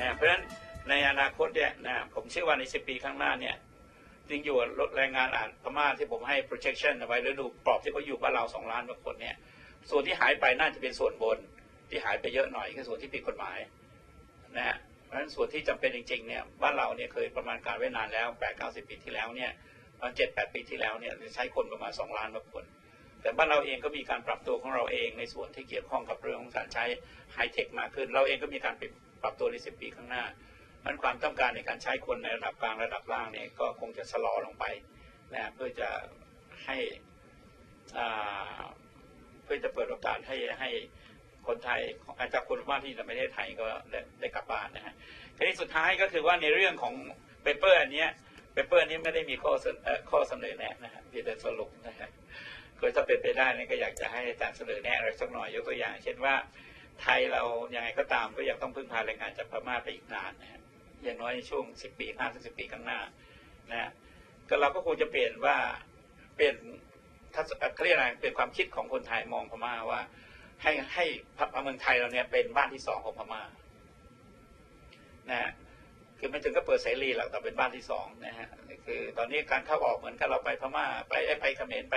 นะเพราะฉะนั้นในอนาคตเนี่ยนะผมเชื่อว่าใน 10 ปีข้างหน้าเนี่ยจริงอยู่ลดแรงงานอ่านพม่าที่ผมให้ projection เอาไว้แล้วดูกรอบที่เขาอยู่บ้านเราสองล้านกว่าคนเนี่ยส่วนที่หายไปน่าจะเป็นส่วนบนที่หายไปเยอะหน่อยคือส่วนที่ผิดกฎหมายนะฮะเพราะฉะนั้นส่วนที่จำเป็นจริงๆเนี่ยบ้านเราเนี่ยเคยประมาณการไว้นานแล้วแปดเก้าสิบปีที่แล้วเนี่ยตอนเจ็ดแปดปีที่แล้วเนี่ยใช้คนประมาณสองล้านกว่าคน แต่บ้านเราเองก็มีการปรับตัวของเราเองในส่วนที่เกี่ยวข้องกับเรื่องของการใช้ไฮเทคมากขึ้น เราเองก็มีการป รับตัวในสิบปีข้างหน้านั้นความต้องการในการใช้คนในระดับกลางระดับล่างเนี่ยก็คงจะชะลอลงไปนะเพื่อจะให้เพื่อจะเปิดโอกาสให้ให้คนไทยอาจจะคนบ้าที่ในประเทศไทยก็ได้ไดกลับบ้านนะฮะทีนี้สุดท้ายก็คือว่าในเรื่องของเปเปอร์อันเนี้ยเปเปอร์นี้ไม่ได้มีข้อเสนอข้อเสนอแนะนะฮะเพียงแต่สรุปนะฮะคือถ้าเป็นไปได้นี่ก็อยากจะให้อาจารย์เสนอแนะอะไรสักหน่อยยกตัวอย่าง เช่นว่า ไทยเรายังไงก็ตามก็ยังต้องพึ่งพาแรงงานจากพม่าไปอีกนานนะฮะอย่างน้อยในช่วงสิบปีห้าถึงสิบปีข้างหน้านะฮะก็เราก็ควรจะเปลี่ยนว่าเปลี่ยนทัศเขาเรียกอะไรเป็นความคิดของคนไทยมองพม่าว่า ให้ให้เมืองไทยเราเนี่ยเป็นบ้านที่สองของพม่านะฮะคือไม่ถึงก็เปิดเสรีหรอกแต่เป็นบ้านที่สองนะฮะคือตอนนี้การเข้าออกเหมือนกับเราไปพม่าไปไปเขมรไป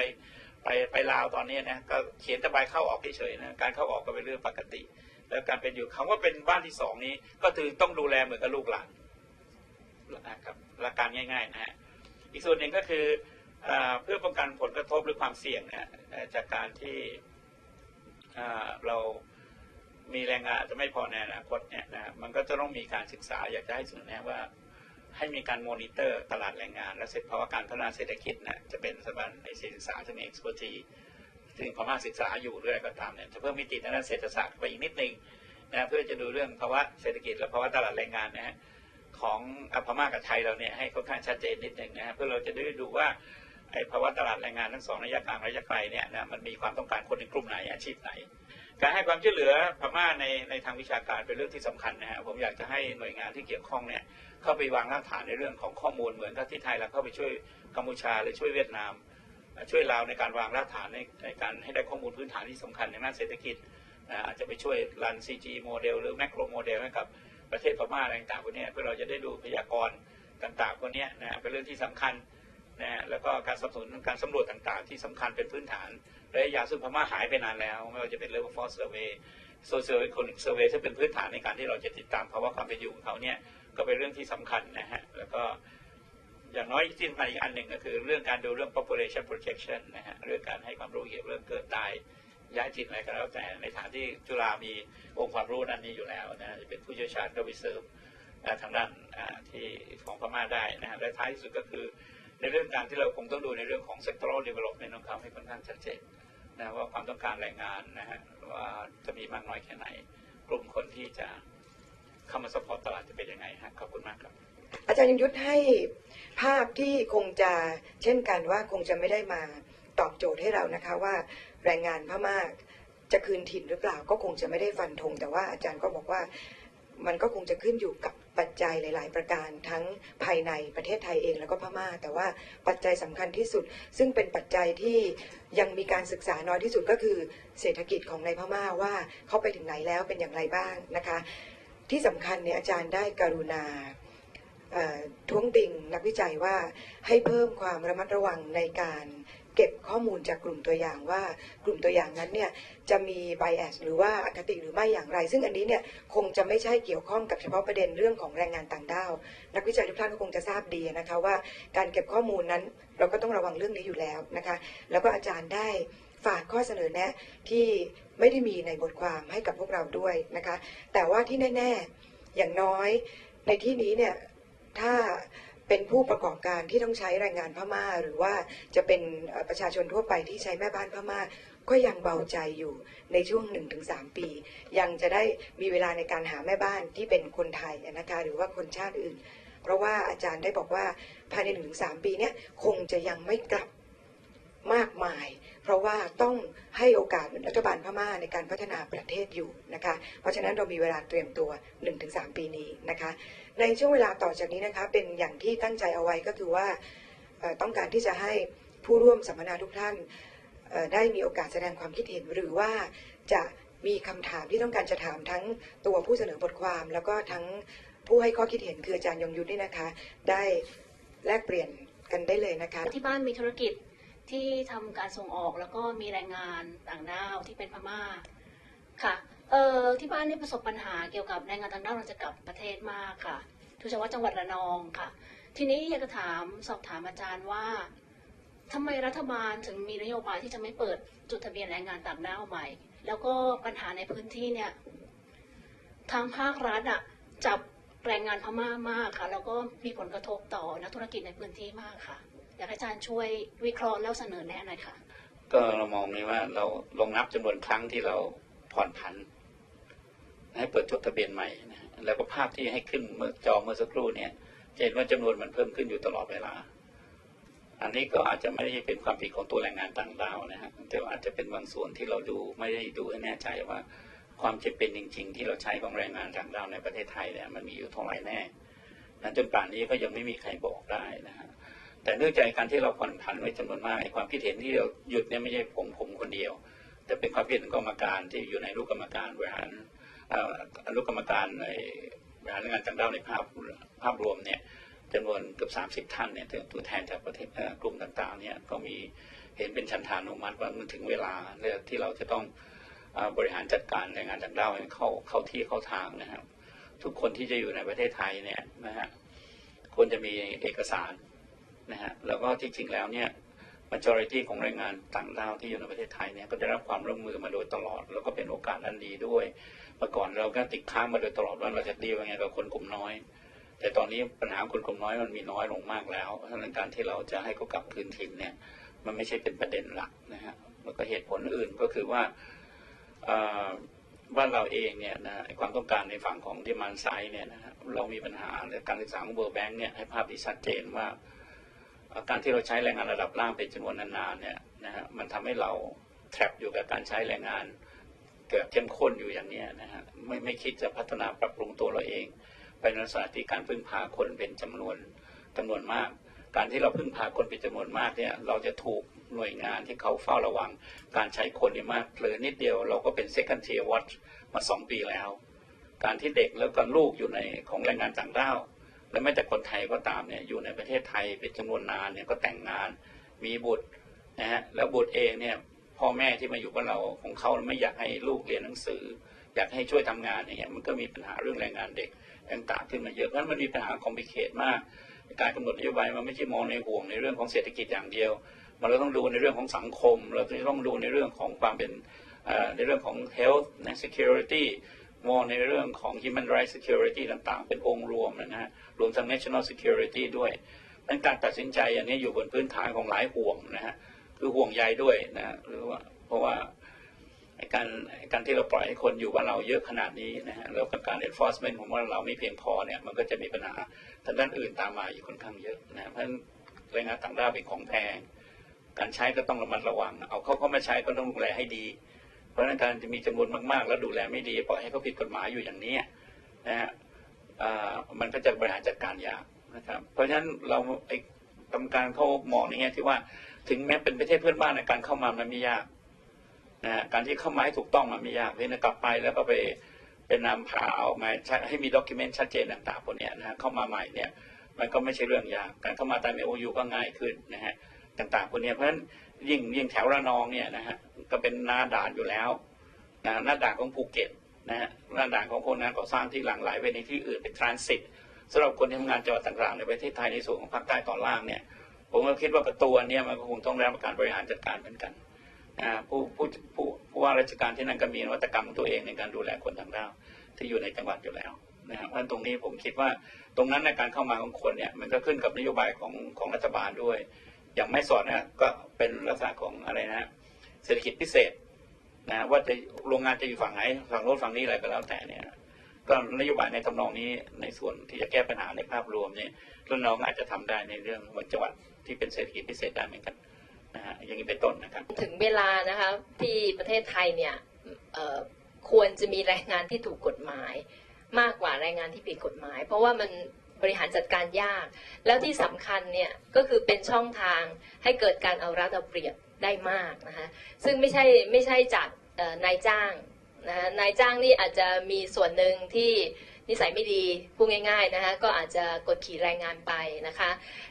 ไปไปลาวตอนนี้นะก็เขียนแต่ใบเข้าออกเฉยๆนะการเข้าออกก็เป็นเรื่องปกติ แล้วการเป็นอยู่คำว่าเป็นบ้านที่สองนี้ ก็คือต้องดูแลเหมือนกับลูกหลานนะครับหลักการง่ายๆนะฮะอีกส่วนหนึ่งก็คือเอเพื่อป้องกันผลกระทบหรือความเสี่ยงนี่ยเอ่อจากการที่เรามีแรงงานจะไม่พอในอนาคตเนี่ยนะมันก็จะต้องมีการศึกษาอยากจะให้เสนอแนะว่า ให้มีการมอนิเตอร์ตลาดแรงงาน และเสร็จภาวะการพัฒนาเศรษฐกิจนะจะเป็นสถาบันในศึกษาที่มี expertise ซึ่งพม่าศึกษาอยู่ด้วยก็ตามเนี่ยจะเพิ่มมิติทางด้านเศรษฐศาสตร์ไปอีกนิดนึงนะเพื่อจะดูเรื่องภาวะเศรษฐกิจ และภาวะตลาดแรงงานนะฮะของพม่ากับไทยเราเนี่ยให้ค่อนข้างชัดเจนนิดนึงนะฮะเพื่อเราจะได้ดูว่าไอ้ภาวะตลาดแรงงานทั้งสองระยะกลางระยะไกลเนี่ยนะมันมีความต้องการคนในกลุ่มไหนอาชีพไหน การให้ความช่วยเหลือพม่าในในทางวิชาการเป็นเรื่องที่สำคัญนะฮะผมอยากจะให้หน่วยงานที่เกี่ยวข้องเนี่ย เข้าไปวางรากฐานในเรื่องของข้อมูลเหมือนกับที่ไทยเราเข้าไปช่วยกัมพูชาหรือช่วยเวียดนาม ช่วยลาวในการวางรากฐานในในการให้ได้ข้อมูลพื้นฐานที่สำคัญในด้านเศรษฐกิจนะอาจจะไปช่วยรัน CG โมเดลหรือแมกโรโมเดลให้กับประเทศพม่าอะไรต่างๆพวกนี้เพื่อเราจะได้ดูพยากรณ์ต่างๆพวกนี้นะเป็นเรื่องที่สำคัญนะแล้วก็การสนับสนุนการสำรวจต่างๆ ที่สำคัญเป็นพื้นฐานระยะยาวซึ่งพม่าหายไปนานแล้ว ไม่ว่าจะเป็น level force survey social economic survey ซึ่เป็นพื้นฐานในการที่เราจะติดตามภาวะความเป็นอยู่ของเขาเนี่ย ก็เป็นเรื่องที่สำคัญนะฮะ แล้วก็อย่างน้อยที่สำคัญอีกอันหนึ่งก็คือ เรื่องการดูเรื่อง population projection นะฮะ เรื่องการให้ความรู้เกี่ยวกับเรื่องเกิดตายย้ายถิ่นอะไรก็แล้วแต่ในฐานที่จุฬามีองค์ความรู้ด้นนี้อยู่แล้วนะจะเป็นผู้เชี่ยวชาญก็ไปเสริมทางด้านที่ของพม่าได้นะฮะและท้ายที่สุดก็คือ ในเรื่องการที่เราคงต้องดูในเรื่องของ sectoral development ของเขาให้ค่อนข้างชัดเจนนะว่าความต้องการแรงงานนะฮะว่าจะมีมากน้อยแค่ไหน กลุ่มคนที่จะ เข้ามาสปอร์ตตลาดจะเป็นยังไงฮะขอบคุณมากครับ อาจารย์ยงยุทธให้ภาพที่คงจะเช่นกันว่าคงจะไม่ได้มาตอบโจทย์ให้เรานะคะว่าแรงงานพม่าจะคืนถิ่นหรือเปล่าก็คงจะไม่ได้ฟันธงแต่ว่าอาจารย์ก็บอกว่ามันก็คงจะขึ้นอยู่กับปัจจัยหลาย ๆ ประการทั้งภายในประเทศไทยเองแล้วก็พม่า แต่ว่าปัจจัยสำคัญที่สุด ซึ่งเป็นปัจจัยที่ยังมีการศึกษาน้อยที่สุดก็คือเศรษฐกิจของในพม่าว่าเขาไปถึงไหนแล้วเป็นอย่างไรบ้างนะคะ ที่สำคัญเนี่ยอาจารย์ได้กรุณาท้วงติงนักวิจัยว่าให้เพิ่มความระมัดระวังในการเก็บข้อมูลจากกลุ่มตัวอย่างว่ากลุ่มตัวอย่างนั้นเนี่ยจะมี bias หรือว่าอคติหรือไม่อย่างไร ซึ่งอันนี้เนี่ยคงจะไม่ใช่เกี่ยวข้องกับเฉพาะประเด็นเรื่องของแรงงานต่างด้าว นักวิจัยทุกท่านก็คงจะทราบดีนะคะว่าการเก็บข้อมูลนั้นเราก็ต้องระวังเรื่องนี้อยู่แล้วนะคะ แล้วก็อาจารย์ได้ ฝากข้อเสนอแนะที่ไม่ได้มีในบทความให้กับพวกเราด้วยนะคะ แต่ว่าที่แน่ ๆ อย่างน้อยในที่นี้เนี่ยถ้าเป็นผู้ประกอบการที่ต้องใช้แรงงานพม่า หรือว่าจะเป็นประชาชนทั่วไปที่ใช้แม่บ้านพม่า ก็ยังเบาใจอยู่ในช่วง 1-3 ปี ยังจะได้มีเวลาในการหาแม่บ้านที่เป็นคนไทยนะคะหรือว่าคนชาติอื่น เพราะว่าอาจารย์ได้บอกว่าภายใน 1-3 ปีเนี่ยคงจะยังไม่กลับมากมาย ราะว่าต้องให้โอกาสรัฐบาลพม่าในการพัฒนาประเทศอยู่นะคะ เพราะฉะนั้นเรามีเวลาเตรียมตัว 1-3 ปีนี้นะคะ ในช่วงเวลาต่อจากนี้นะคะ เป็นอย่างที่ตั้งใจเอาไว้ก็คือว่าต้องการที่จะให้ผู้ร่วมสัมมนาทุกท่านได้มีโอกาสแสดงความคิดเห็นหรือว่าจะมีคำถามที่ต้องการจะถามทั้งตัวผู้เสนอบทความ แล้วก็ทั้งผู้ให้ข้อคิดเห็นคืออาจารย์ยงยุทธนี่นะคะ ได้แลกเปลี่ยนกันได้เลยนะคะ ที่บ้านมีธุรกิจ ที่ทำการส่งออกแล้วก็มีแรงงานต่างด้าวที่เป็นพม่าค่ะเออที่บ้านนี่ประสบปัญหาเกี่ยวกับแรงงานต่างด้าวเราจะกลับประเทศมากค่ะโดยเฉพาะจังหวัดระนองค่ะ ทีนี้อยากจะถามสอบถามอาจารย์ว่าทำไมรัฐบาลถึงมีนโยบายที่จะไม่เปิดจดทะเบียนแรงงานต่างด้าวใหม่ แล้วก็ปัญหาในพื้นที่เนี่ยทางภาครัฐอะจับแรงงานพม่ามากค่ะ แล้วก็มีผลกระทบต่อนักธุรกิจในพื้นที่มากค่ะ อยากให้อาจารย์ช่วยวิเคราะห์แล้วเสนอแนะหน่อยค่ะ ก็เรามองนี้ว่าเราลงนับจำนวนครั้งที่เราผ่อนผัน ให้เปิดจดทะเบียนใหม่นะแล้วก็ภาพที่ให้ขึ้นเมื่อจอเมื่อสักครู่เนี่ยจะเห็นว่าจำนวนมันเพิ่มขึ้นอยู่ตลอดเวลา อันนี้ก็อาจจะไม่ได้เป็นความผิดของตัวแรงงานต่างด้าวนะฮะแต่ว่าอาจจะเป็นบางส่วนที่เราดูไม่ได้ดูให้แน่ใจว่าความจำเป็นจริง ๆ ที่เราใช้ของแรงงานต่างด้าวในประเทศไทยเนี่ยมันมีอยู่เท่าไหร่แน่นะจนป่านนี้ก็ยังไม่มีใครบอกได้นะฮะ แต่เนื่องจากการที่เราผ่อนผันไว้จำนวนมากความคิดเห็นที่เราหยุดเนี่ยไม่ใช่ผมผมคนเดียว แต่เป็นความคิดเห็นของกรรมการที่อยู่ในรูปกรรมการบริหารอนุกรรมการในบริหารงานต่างด้าวในภาพภาพรวมเนี่ยจำนวนเกือบ30 ท่านเนี่ยตัวแทนจากประเทศกลุ่มต่างๆเนี่ยก็มีเห็นเป็นชันทานุมัติว่ามันถึงเวลาที่เราจะต้องบริหารจัดการแรงงานต่างด้าวให้เข้าเข้าที่เข้าทางนะครับ ทุกคนที่จะอยู่ในประเทศไทยเนี่ยนะฮะควรจะมีเอกสาร นะฮะแล้วก็ที่จริงแล้วเนี่ย majority ของแรงงานต่างด้าวที่อยู่ในประเทศไทยเนี่ยก็ได้รับความร่วมมือมาโดยตลอด แล้วก็เป็นโอกาสอันดีด้วยเมื่อก่อนเราก็ติดค้างมาโดยตลอดว่าเราจะดียังไงกับคนกลุ่มน้อย แต่ตอนนี้ปัญหาคนกลุ่มน้อยมันมีน้อยลงมากแล้วเพราะฉะนั้นการที่เราจะให้เขากลับคืนถิ่นเนี่ยมันไม่ใช่เป็นประเด็นหลักนะฮะแล้วก็เหตุผลอื่นก็คือว่าเอ่อบ้านเราเองเนี่ยนะความต้องการในฝั่งของดิมานไซด์เนี่ยนะฮะเรามีปัญหาในการศึกษาของเบอร์แบงค์เนี่ยให้ภาพที่ชัดเจนว่า การที่เราใช้แรงงานระดับล่างเป็นจำนวนนานๆเนี่ยนะฮะมันทำให้เราแทรปอยู่กับการใช้แรงงานเกิดเข้มข้นอยู่อย่างนี้นะฮะไม่ไม่คิดจะพัฒนาปรับปรุงตัวเราเองไปในลักษณะที่การพึ่งพาคนเป็นจำนวนจำนวนมาก การที่เราพึ่งพาคนเป็นจำนวนมากเนี่ยเราจะถูกหน่วยงานที่เขาเฝ้าระวัง การใช้คนเนี่ยมากเลยนิดเดียวเราก็เป็น second tier watch มาสองปีแล้ว การที่เด็กแล้วก็ลูกอยู่ในของแรงงานต่างด้าว และแม้แต่คนไทยก็ตามเนี่ยอยู่ในประเทศไทยเป็นจำนวนนานเนี่ยก็แต่งงาน มีบุตรนะฮะแล้วบุตรเองเนี่ยพ่อแม่ที่มาอยู่กับเราของเขาไม่อยากให้ลูกเรียนหนังสือ อยากให้ช่วยทำงานอย่างเงี้ยมันก็มีปัญหาเรื่องแรงงานเด็กต่างๆขึ้นมาเยอะเพราะฉะนั้นมันมีปัญหาคอมพลิเคทมากการกำหนดนโยบายมันไม่ใช่มองในห่วงในเรื่องของเศรษฐกิจอย่างเดียว มันเราต้องดูในเรื่องของสังคม เราต้องดูในเรื่องของความเป็นในเรื่องของ health น security มองในเรื่องของ human rights security ต่างๆ เป็นองค์รวมนะฮะรวมทั้ง national security ด้วยดังนั้นการตัดสินใจอันนี้อยู่บนพื้นฐานของหลายห่วงนะฮะคือห่วงใยด้วยนะหรือว่าเพราะว่าการการที่เราปล่อยให้คนอยู่บ้านเราเยอะขนาดนี้นะฮะแล้วกับการ enforcement ของบ้านเราไม่เพียงพอเนี่ยมันก็จะมีปัญหาทางด้านอื่นตามมาอีกค่อนข้างเยอะนะเพราะฉะนั้นแรงงานต่างด้าวเป็นของแพงการใช้ก็ต้องระมัดระวัง เอาเขาเข้ามาใช้ก็ต้องดูแลให้ดี เพราะนั้นการจะมีจำนวนมากๆ แล้วดูแลไม่ดีปล่อยให้เขาผิดกฎหมายอยู่อย่างนี้นะฮะมันก็จะบริหารจัดการยากนะครับ เพราะฉะนั้นเราไอ้กรรมการเขามองในแง่ที่ว่าถึงแม้เป็นประเทศเพื่อนบ้านในการเข้ามามันไม่ยากนะฮะการที่เข้ามาให้ถูกต้องมันไม่ยากเพียงแต่กลับไปแล้วก็ไปเป็นนำพาเอามาให้มีด็อกิเมนต์ชัดเจนต่างๆพวกเนี้ยนะฮะเข้ามาใหม่เนี่ยมันก็ไม่ใช่เรื่องยาก การเข้ามาตาม MOU ก็ง่ายขึ้นนะฮะต่างๆพวกเนี้ยเพราะฉะนั้น ยิ่งยิ่งแถวระนองเนี่ยนะฮะก็เป็นหน้าด่านอยู่แล้วนะหน้าด่านของภูเก็ตนะฮะหน้าด่านของคนงานก่อสร้างที่หลั่งไหลไปในที่อื่นเป็นทรานสิตสำหรับคนที่ทำงานจังหวัดต่างๆในประเทศไทยในส่วนของภาคใต้ตอนล่างเนี่ยผมก็คิดว่าประตูนเนี้ยมันก็คงต้องได้รับการบริหารจัดการเหมือนกันผู้ผู้ผู้ผู้ว่าราชการที่นั่นก็มีนวัตกรรมของตัวเองในการดูแลคนต่างด้าวที่อยู่ในจังหวัดอยู่แล้วนะครับเพราะตรงนี้ผมคิดว่าตรงนั้นในการเข้ามาของคนเนี่ยมันก็ขึ้นกับนโยบายของของรัฐบาลด้วย อย่างไม่สอดนะก็เป็นลักษณะของอะไรนะเศรษฐกิจพิเศษนะว่าจะโรงงานจะอยู่ฝั่งไหนฝั่งโน้นฝั่งนี้อะไรก็แล้วแต่เนี่ยก็นโยบายในทำนองนี้ในส่วนที่จะแก้ปัญหาในภาพรวมเนี่ยรุ่นน้องอาจจะทำได้ในเรื่องจังหวัดที่เป็นเศรษฐกิจพิเศษได้เหมือนกันนะฮะอย่างนี้เป็นต้นนะครับถึงเวลานะคะที่ประเทศไทยเนี่ยควรจะมีแรงงานที่ถูกกฎหมาย มากกว่าแรงงานที่ผิดกฎหมาย เพราะว่ามัน บริหารจัดการยาก แล้วที่สำคัญเนี่ยก็คือเป็นช่องทางให้เกิดการเอารัดเอาเปรียบได้มากนะคะซึ่งไม่ใช่ไม่ใช่จากนายจ้างนะคะนายจ้างนี่อาจจะมีส่วนหนึ่งที่นิสัยไม่ดีพูดง่ายๆนะคะก็อาจจะกดขี่แรงงานไปนะคะ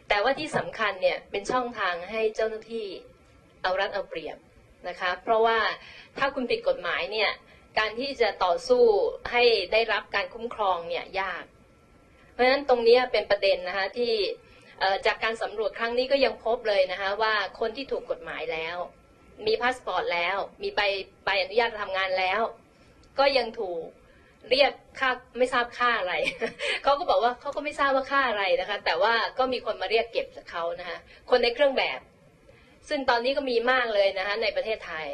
แต่ว่าที่สำคัญเนี่ยเป็นช่องทางให้เจ้าหน้าที่เอารัดเอาเปรียบนะคะเพราะว่าถ้าคุณผิดกฎหมายเนี่ยการที่จะต่อสู้ให้ได้รับการคุ้มครองเนี่ยยาก ราะฉะนั้นตรงนี้เป็นประเด็นนะคะที่จากการสำรวจครั้งนี้ก็ยังพบเลยนะคะว่าคนที่ถูกกฎหมายแล้ว มีพาสปอร์ตแล้ว มีใบใบอนุญาตทำงานแล้ว ก็ยังถูกเรียกค่าไม่ทราบค่าอะไร เขาก็บอกว่าเขาก็ไม่ทราบว่าค่าอะไรนะคะ แต่ว่าก็มีคนมาเรียกเก็บจากเขานะคะคนในเครื่องแบบ ซึ่งตอนนี้ก็มีมากเลยนะคะในประเทศไทย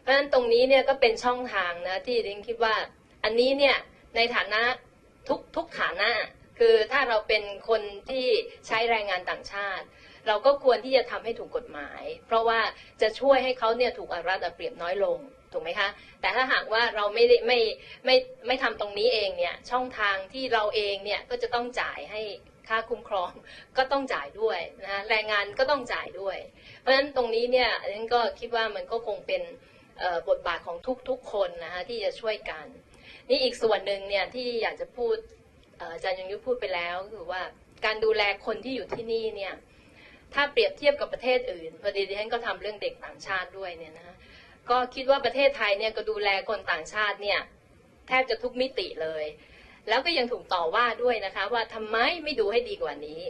เพราะฉะนั้นตรงนี้เนี่ยก็เป็นช่องทางนะที่ดิฉันคิดว่า อันนี้เนี่ยในฐานะทุกทุกฐานะ คือถ้าเราเป็นคนที่ใช้แรงงานต่างชาติ เราก็ควรที่จะทำให้ถูกกฎหมาย เพราะว่าจะช่วยให้เขาเนี่ยถูกอารัดเอาเปรียบน้อยลงถูกไหมคะ แต่ถ้าหากว่าเราไม่ได้ไม่ไม่ไม่ทำตรงนี้เองเนี่ยช่องทางที่เราเองเนี่ยก็จะต้องจ่ายให้ค่าคุ้มครองก็ต้องจ่ายด้วยนะแรงงานก็ต้องจ่ายด้วย เพราะฉะนั้นตรงนี้เนี่ยอันก็คิดว่ามันก็คงเป็นบทบาทของทุกๆคนนะคะที่จะช่วยกัน นี่อีกส่วนหนึ่งเนี่ยที่อยากจะพูด อาจารย์ยงยุทธพูดไปแล้วก็คือว่าการดูแลคนที่อยู่ที่นี่เนี่ยถ้าเปรียบเทียบกับประเทศอื่นพอดีดิฉันก็ทำเรื่องเด็กต่างชาติด้วยเนี่ยนะก็คิดว่าประเทศไทยเนี่ยก็ดูแลคนต่างชาติเนี่ยแทบจะทุกมิติเลย แล้วก็ยังถูกต่อว่าด้วยนะคะว่าทำไมไม่ดูให้ดีกว่านี้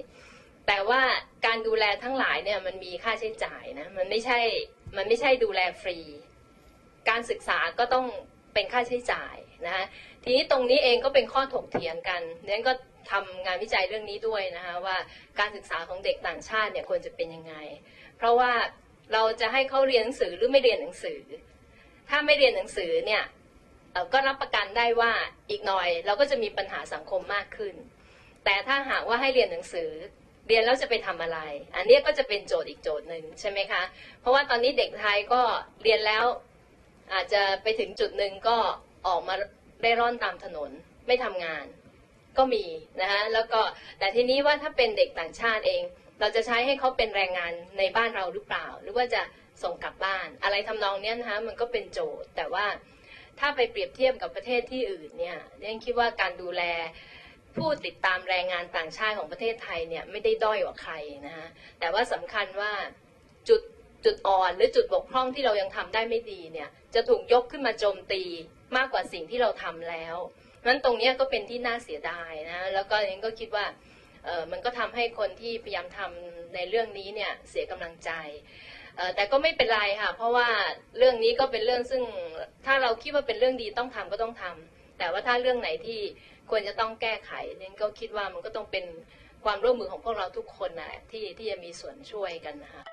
แต่ว่าการดูแลทั้งหลายเนี่ยมันมีค่าใช้จ่ายนะมันไม่ใช่มันไม่ใช่ดูแลฟรี การศึกษาก็ต้องเป็นค่าใช้จ่ายนะคะ ทีนี้ตรงนี้เองก็เป็นข้อถกเถียงกันดังนั้นก็ทำงานวิจัยเรื่องนี้ด้วยนะคะว่าการศึกษาของเด็กต่างชาติเนี่ยควรจะเป็นยังไง เพราะว่าเราจะให้เขาเรียนหนังสือหรือไม่เรียนหนังสือ ถ้าไม่เรียนหนังสือเนี่ยก็รับประกันได้ว่าอีกหน่อยเราก็จะมีปัญหาสังคมมากขึ้น แต่ถ้าหากว่าให้เรียนหนังสือเรียนแล้วจะไปทำอะไร อันนี้ก็จะเป็นโจทย์อีกโจทย์หนึ่งใช่ไหมคะ เพราะว่าตอนนี้เด็กไทยก็เรียนแล้วอาจจะไปถึงจุดหนึ่งก็ออกมา ได้ร่อนตามถนนไม่ทำงานก็มีนะคะแล้วก็แต่ทีนี้ว่าถ้าเป็นเด็กต่างชาติเอง เราจะใช้ให้เขาเป็นแรงงานในบ้านเราหรือเปล่า หรือว่าจะส่งกลับบ้าน อะไรทำนองเนี้ยนะคะมันก็เป็นโจทย์ แต่ว่าถ้าไปเปรียบเทียบกับประเทศที่อื่นเนี่ยเรียนคิดว่าการดูแลผู้ติดตามแรงงานต่างชาติของประเทศไทยเนี่ยไม่ได้ด้อยกว่าใครนะคะแต่ว่าสำคัญว่าจุด จุดอ่อนหรือจุดบกพร่องที่เรายังทำได้ไม่ดีเนี่ยจะถูกยกขึ้นมาโจมตีมากกว่าสิ่งที่เราทำแล้วนั้นตรงนี้ก็เป็นที่น่าเสียดายนะแล้วก็ยังก็คิดว่ามันก็ทำให้คนที่พยายามทำในเรื่องนี้เนี่ยเสียกำลังใจแต่ก็ไม่เป็นไรค่ะเพราะว่าเรื่องนี้ก็เป็นเรื่องซึ่งถ้าเราคิดว่าเป็นเรื่องดีต้องทำก็ต้องทำแต่ว่าถ้าเรื่องไหนที่ควรจะต้องแก้ไขเนี่ยก็คิดว่ามันก็ต้องเป็นความร่วมมือของพวกเราทุกคนนะที่ที่จะมีส่วนช่วยกันนะคะ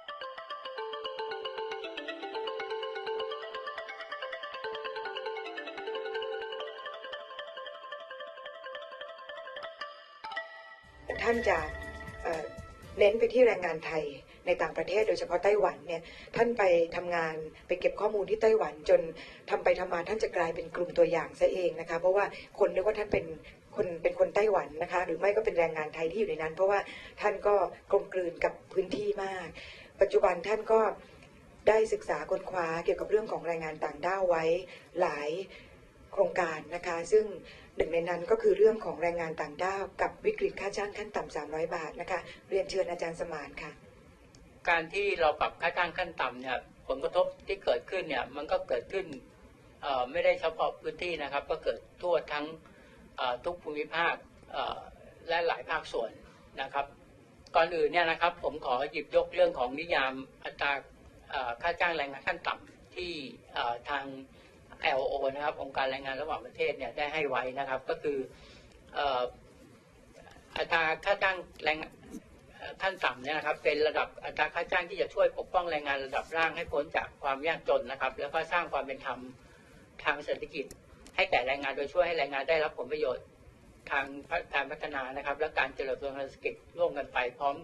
ท่านจะเน้นไปที่แรงงานไทยในต่างประเทศโดยเฉพาะไต้หวันเนี่ยท่านไปทำงานไปเก็บข้อมูลที่ไต้หวันจนทำไปทำมาท่านจะกลายเป็นกลุ่มตัวอย่างซะเองนะคะเพราะว่าคนนึกว่าท่านเป็นคนเป็นคนไต้หวันนะคะ หรือไม่ก็เป็นแรงงานไทยที่อยู่ในนั้น เพราะว่าท่านก็กลมกลืนกับพื้นที่มาก ปัจจุบันท่านก็ได้ศึกษาค้นคว้าเกี่ยวกับเรื่องของแรงงานต่างด้าวไว้หลายโครงการนะคะ ซึ่ง หนึ่งในนั้นก็คือเรื่องของแรงงานต่างด้าวกับวิกฤตค่าจ้างขั้นต่ำ300 บาทนะคะ เรียนเชิญอาจารย์สมานค่ะ การที่เราปรับค่าจ้างขั้นต่ำเนี่ยผลกระทบที่เกิดขึ้นเนี่ยมันก็เกิดขึ้นไม่ได้เฉพาะพื้นที่นะครับ ก็เกิดทั่วทั้งทุกภูมิภาคและหลายภาคส่วนนะครับ ก่อนอื่นเนี่ยนะครับผมขอหยิบยกเรื่องของนิยามอัตราค่าจ้างแรงงานขั้นต่ำที่ทาง LO นะครับ องค์การแรงงานระหว่างประเทศเนี่ยได้ให้ไว้นะครับ ก็คืออัตราค่าจ้างแรงเอ่อขั้นต่ำเนี่ยนะครับ เป็นระดับอัตราค่าจ้างที่จะช่วยปกป้องแรงงานระดับล่างให้พ้นจากความยากจนนะครับ แล้วก็สร้างความเป็นธรรมทางเศรษฐกิจ ให้แก่แรงงานโดยช่วยให้แรงงานได้รับผลประโยชน์ทางการพัฒนานะครับ และการเจริญเติบโตทางเศรษฐกิจร่วมกันไปพร้อม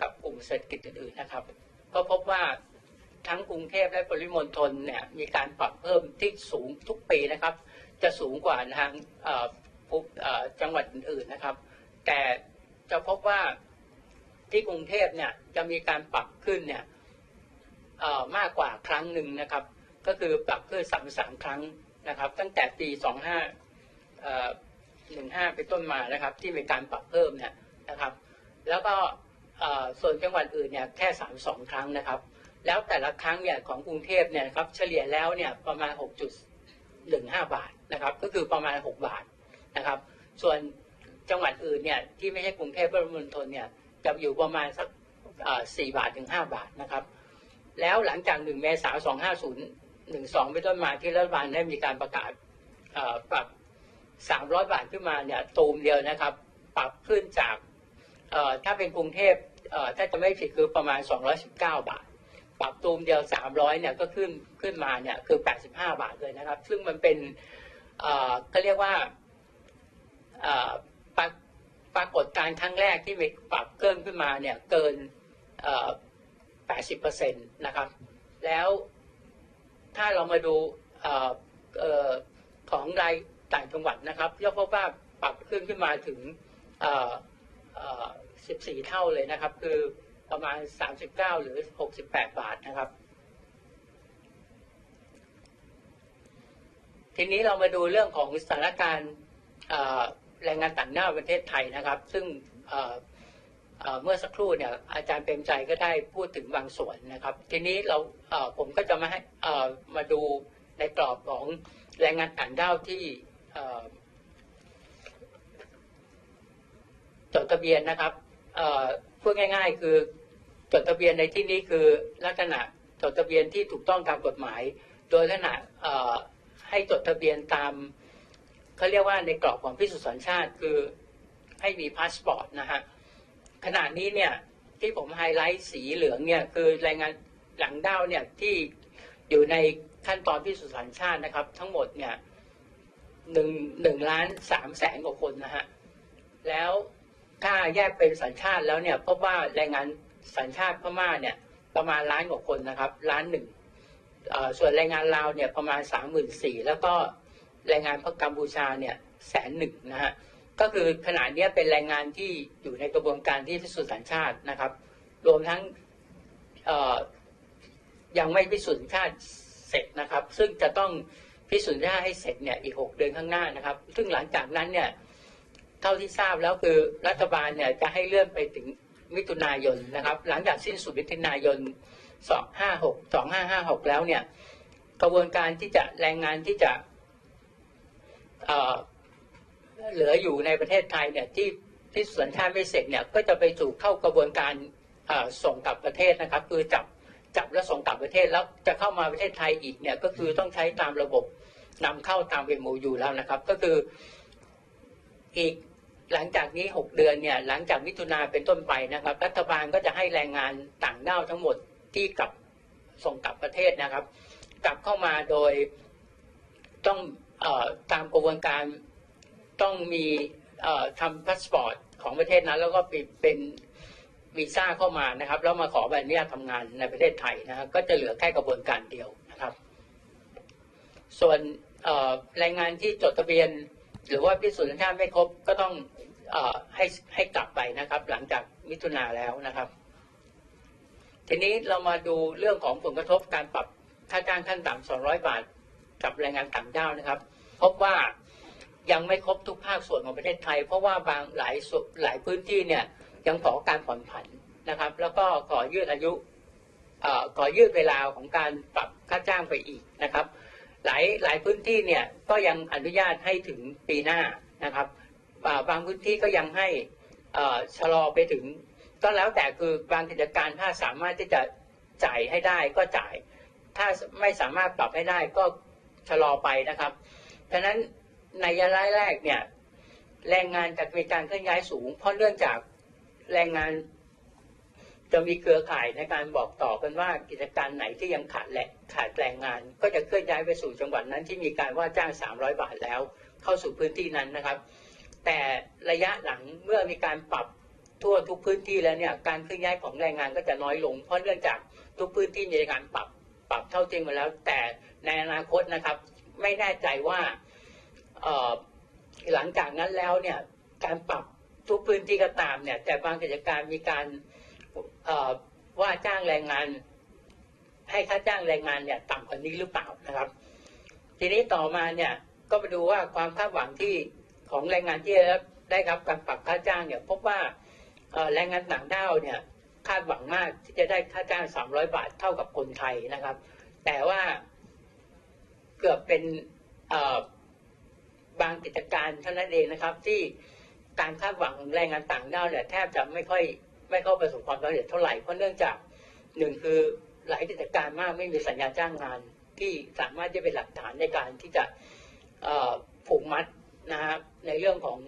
กับกลุ่มเศรษฐกิจอื่นๆนะครับ ก็พบว่า ทั้งกรุงเทพและปริมณฑลเนี่ยมีการปรับเพิ่มที่สูงทุกปีนะครับ จะสูงกว่าทางจังหวัดอื่นๆนะครับ แต่จะพบว่าที่กรุงเทพเนี่ยจะมีการปรับขึ้นเนี่ยมากกว่าครั้งหนึ่งนะครับ ก็คือปรับขึ้นสามสามครั้งนะครับ ตั้งแต่ปีสองห้าหนึ่งห้าเป็นต้นมานะครับ ที่มีการปรับเพิ่มเนี่ยนะครับ แล้วก็ส่วนจังหวัดอื่นเนี่ยแค่สามสองครั้งนะครับ แล้วแต่ละครั้งเนี่ยของกรุงเทพเนี่ยครับเฉลี่ยแล้วเนี่ยประมาณ 6.15 บาทนะครับก็คือประมาณ 6 บาทนะครับ ส่วนจังหวัดอื่นเนี่ยที่ไม่ใช่กรุงเทพปริมณฑลเนี่ยจะอยู่ประมาณสักเอ่บาทถึง 5 บาทนะครับ แล้วหลังจาก 1 เมษายน 2512เป็นต้นมาที่รัฐบาลได้มีการประกาศปรับ 300 บาทขึ้นมาเนี่ยตูมเดียวนะครับ ปรับขึ้นจากถ้าเป็นกรุงเทพถ้าจะไม่ผิดคือประมาณ 219 บาท ปรับตูมเดียว300เนี่ยก็ขึ้นขึ้นมาเนี่ยคือ85บาทเลยนะครับ ซึ่งมันเป็นเอ่อเขาเรียกว่าปราปรากฏการณ์ครั้งแรกที่มีปรับเพิ่มขึ้นมาเนี่ยเกินเอ่อ80%นะครับ แล้วถ้าเรามาดูออของรายต่างจังหวัดนะครับก็พบว่าปรับขึ้นขึ้นมาถึง 14 เท่าเลยนะครับ คือ ประมาณ 39 หรือ 68 บาทนะครับ ทีนี้เรามาดูเรื่องของสถานการณ์แรงงานต่างด้าวประเทศไทยนะครับ ซึ่งเเเมื่อสักครู่เนี่ยอาจารย์เปรมใจก็ได้พูดถึงบางส่วนนะครับ ทีนี้เราเอ่อผมก็จะมาให้มาดูในกรอบของแรงงานต่างด้าวที่จดทะเบียนนะครับเอ่อพูดง่าย ๆ คือ จดทะเบียนในที่นี้คือลักษณะจดทะเบียนที่ถูกต้องตามกฎหมาย โดยลักษณะให้จดทะเบียนตามเขาเรียกว่าในกรอบของพิสูจน์สัญชาติคือให้มีพาสปอร์ตนะฮะขณะนี้เนี่ยที่ผมไฮไลท์สีเหลืองเนี่ยคือแรงงานหลังด้าวเนี่ยที่อยู่ในขั้นตอนพิสูจน์สัญชาตินะครับ ทั้งหมดเนี่ยหนึ่งหนึ่งล้านสามแสนกว่าคนนะฮะแล้วถ้าแยกเป็นสัญชาติแล้วเนี่ยพบว่าแรงงาน สัญชาติพม่าเนี่ยประมาณล้านกว่าคนนะครับล้านหนึ่งส่วนแรงงานลาวเนี่ยประมาณสามหมื่นสี่แล้วก็แรงงานพกัมพูชาเนี่ยแสนหนึ่งนะฮะก็คือขณะนี้เป็นแรงงานที่อยู่ในกระบวนการที่พิสูจน์สัญชาตินะครับ รวมทั้งยังไม่พิสูจน์ชาติเสร็จนะครับ ซึ่งจะต้องพิสูจน์ชาติให้เสร็จเนี่ยอีกหกเดือนข้างหน้านะครับ ซึ่งหลังจากนั้นเนี่ยเท่าที่ทราบแล้วคือรัฐบาลเนี่ยจะให้เลื่อนไปถึง มิถุนายนนะครับ หลังจากสิ้นสุดมิถุนายนสองห้าหกสองห้าห้าหกแล้วเนี่ยกระบวนการที่จะแรงงานที่จะเเหลืออยู่ในประเทศไทยเนี่ยที่ที่สัญชาติไม่เสร็จเนี่ยก็จะไปสู่เข้ากระบวนการส่งกลับประเทศนะครับ คือจับจับแล้วส่งกลับประเทศแล้วจะเข้ามาประเทศไทยอีกเนี่ยก็คือต้องใช้ตามระบบนำเข้าตามเวมูอยู่แล้วนะครับ ก็คืออีก หลังจากนี้ 6 เดือนเนี่ยหลังจากมิถุนาเป็นต้นไปนะครับ รัฐบาลก็จะให้แรงงานต่างด้าวทั้งหมดที่กลับส่งกลับประเทศนะครับ กลับเข้ามาโดยต้องออตามกระบวนการต้องมีทำพาสปอร์ตของประเทศนั้น แล้วก็เป็นวีซ่าเข้ามานะครับ แล้วมาขอใบอนุญาตทำงานในประเทศไทยนะครับ ก็จะเหลือแค่กระบวนการเดียวนะครับ ส่วนแรงงานที่จดทะเบียน หรือว่าพิสูจน์สัญชาติไม่ครบก็ต้องอให้ให้กลับไปนะครับ หลังจากมิถุนาแล้วนะครับ ทีนี้เรามาดูเรื่องของผลกระทบการปรับค่าจ้างขั้นต่ำ200 บาท กับแรงงานต่างด้าวนะครับ พบว่ายังไม่ครบทุกภาคส่วนของประเทศไทย เพราะว่าบางหลายส่วนหลายพื้นที่เนี่ยยังขอการผ่อนผันนะครับ แล้วก็ขอยืดอายุขอยืดเวลาของการปรับค่าจ้างไปอีกนะครับ หลายหลายพื้นที่เนี่ยก็ยังอนุญาตให้ถึงปีหน้านะครับาบางพื้นที่ก็ยังให้ชะลอไปถึง ก็แล้วแต่คือบางกิจการถ้าสามารถที่จะจ่ายให้ได้ก็จ่าย ถ้าไม่สามารถปรับให้ได้ก็ชะลอไปนะครับฉะนั้นในระยะแรกเนี่ยแรงงานจะมีการเคลื่อนย้ายสูง เพราะเนื่องจากแรงงาน จะมีเครือข่ายในการบอกต่อกันว่ากิจการไหนที่ยังขาดแหละขาดแรงงาน ก็จะเคลื่อนย้ายไปสู่จังหวัดนั้นที่มีการว่าจ้าง 300 บาทแล้ว เข้าสู่พื้นที่นั้นนะครับ แต่ระยะหลังเมื่อมีการปรับทั่วทุกพื้นที่แล้วเนี่ยการเคลื่อนย้ายของแรงงานก็จะน้อยลง เพราะเนื่องจากทุกพื้นที่มีการปรับปรับเท่าเทียมกันแล้ว แต่ในอนาคตนะครับ ไม่แน่ใจว่าหลังจากนั้นแล้วเนี่ยการปรับทุกพื้นที่ก็ตามเนี่ยแต่บางกิจการมีการ ว่าจ้างแรงงาน ให้ค่าจ้างแรงงานเนี่ย ต่ำกว่านี้หรือเปล่านะครับ ทีนี้ต่อมาเนี่ยก็มาดูว่าความคาดหวังที่ของแรงงานที่ได้รับการปรับค่าจ้างเนี่ย พบว่าแรงงานต่างด้าวเนี่ยคาดหวังมากที่จะได้ค่าจ้าง 300 บาทเท่ากับคนไทยนะครับ แต่ว่าเกือบเป็นบางกิจการเท่านั้นเองนะครับ ที่การคาดหวังของแรงงานต่างด้าวเนี่ยแทบจะไม่ค่อย ไม่เข้าประสบความสำเร็จเท่าไหร่เพราะเนื่องจากหนึ่งคือหลายกิจการมากไม่มีสัญญาจ้างงานที่สามารถจะเป็นหลักฐานในการที่จะผูกมัดนะครับในเรื่องของ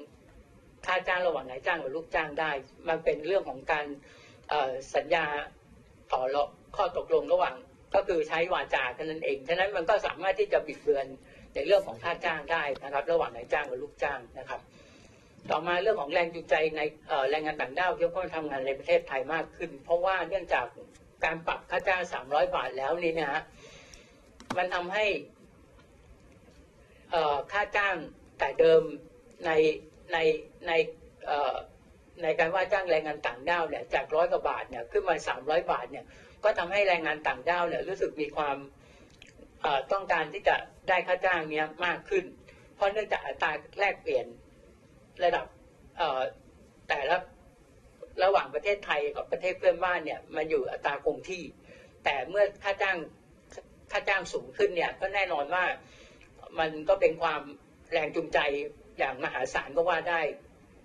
ค่าจ้างระหว่างนายจ้างกับลูกจ้างได้ มันเป็นเรื่องของการสัญญาต่อรองข้อตกลงระหว่างก็คือใช้วาจาแค่นั้นเอง ฉะนั้นมันก็สามารถที่จะบิดเบือนในเรื่องของค่าจ้างได้นะครับ ระหว่างนายจ้างกับลูกจ้างนะครับ ต่อมาเรื่องของแรงจูงใจในแรงงานต่างด้าวที่เขาทำงานในประเทศไทยมากขึ้น เพราะว่าเนื่องจากการปรับค่าจ้าง300บาทแล้วนี่นะฮะมันทำให้ค่าจ้างแต่เดิมในในในในการว่าจ้างแรงงานต่างด้าวเนี่ยจากร้อยกว่าบาทเนี่ยขึ้นมา300บาทเนี่ยก็ทำให้แรงงานต่างด้าวเนี่ยรู้สึกมีความต้องการที่จะได้ค่าจ้างเนี้ยมากขึ้น เพราะเนื่องจากอัตราแลกเปลี่ยน ระดับแต่ละระหว่างประเทศไทยกับประเทศเพื่อนบ้านเนี่ยมันอยู่อัตราคงที่ แต่เมื่อค่าจ้างค่าจ้างสูงขึ้นเนี่ยก็แน่นอนว่ามันก็เป็นความแรงจูงใจอย่างมหาศาลก็ว่าได้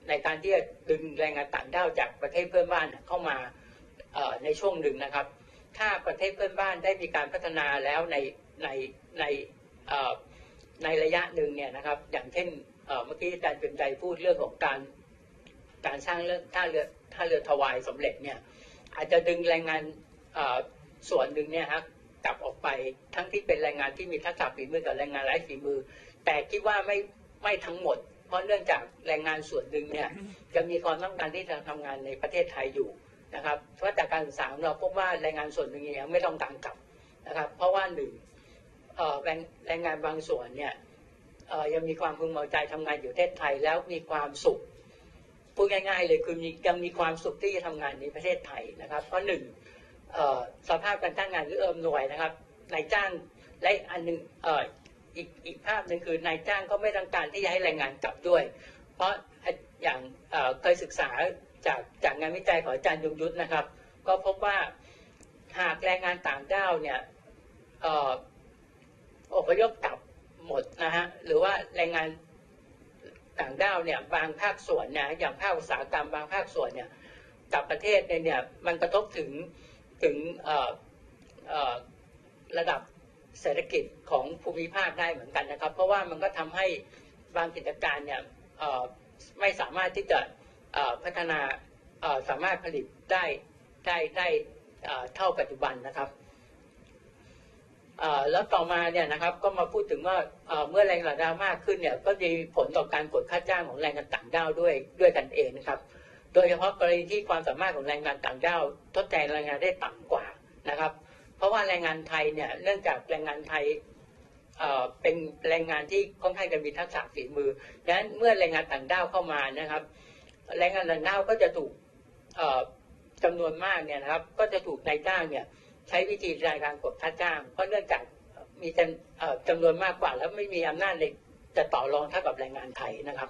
ในการที่จะดึงแรงงานต่างด้าวจากประเทศเพื่อนบ้านเข้ามาในช่วงหนึ่งนะครับ ถ้าประเทศเพื่อนบ้านได้มีการพัฒนาแล้วในในในในระยะหนึ่งเนี่ยนะครับ อย่างเช่น เมื่อกี้อาจารย์เป็นใจพูดเรื่องของการการสร้างเรื่องท่าเรือท่าเรือถวายสำเร็จเนี่ยอาจจะดึงแรงงานส่วนหนึ่งเนี่ยฮะกลับออกไปทั้งที่เป็นแรงงานที่มีทักษะฝีมือกับแรงงานไร้ฝีมือ แต่คิดว่าไม่ไม่ทั้งหมด เพราะเนื่องจากแรงงานส่วนหนึ่งเนี่ยจะมีความต้องการที่จะทำงานในประเทศไทยอยู่นะครับเพราะจากการศึกษาของเราพบว่าแรงงานส่วนหนึ่งยังไม่ต้องการกลับนะครับ เพราะว่าหนึ่งแรงแรงงานบางส่วนเนี่ย ยังมีความพึงพอใจทำงานอยู่ประเทศไทยแล้วมีความสุขพูดง่ายๆเลยคือยังมีความสุขที่จะทำงานในประเทศไทยนะครับเพราะหนึ่งสภาพการจ้างงานหรือเอิมหน่วยนะครับนายจ้างและอีกอันหนึ่งอ,อีกอีกภาพหนึ่งคือนายจ้างก็ไม่ต้องการที่จะให้แรงงานกลับด้วย เพราะอย่างเเคยศึกษาจากจากงานวิจัยของอาจารย์ยงยุทธนะครับ ก็พบว่าหากแรงงานต่างด้าวเนี่ยออพยพกลับ หมดนะฮะหรือว่าแรงงานต่างด้าวเนี่ยบางภาคส่วนเนี่ยอย่างภาคอุตสาหกรรมบางภาคส่วนเนี่ยกลับประเทศเนี่ยเนี่ยมันกระทบถึงถึงระดับเศรษฐกิจของภูมิภาคได้เหมือนกันนะครับ เพราะว่ามันก็ทำให้บางกิจการเนี่ยไม่สามารถที่จะพัฒนาสามารถผลิตได้ได้ได้เท่าปัจจุบันนะครับ แล้วต่อมาเนี่ยนะครับก็มาพูดถึงว่าเมื่อแรงงานต่างด้าวมากขึ้นเนี่ยก็มีผลต่อการกดค่าจ้างของแรงงานต่างด้าวด้วยด้วยกันเองนะครับ โดยเฉพาะกรณีที่ความสามารถของแรงงานต่างด้าวทดแทนแรงงานได้ต่ำกว่านะครับ เพราะว่าแรงงานไทยเนี่ยเนื่องจากแรงงานไทยเป็นแรงงานที่ค่อนข้างจะมีทักษะฝีมือดังนั้นเมื่อแรงงานต่างด้าวเข้ามานะครับ แรงงานต่างด้าวก็จะถูกเอ่อจำนวนมากเนี่ยนะครับ ก็จะถูกนายจ้างเนี่ย ใช้วิธีรายการกดค่าจ้าง เพราะเนื่องจากมีจำเอ่อจำนวนมากกว่า แล้วไม่มีอำนาจในจะต่อรองเท่ากับแรงงานไทยนะครับ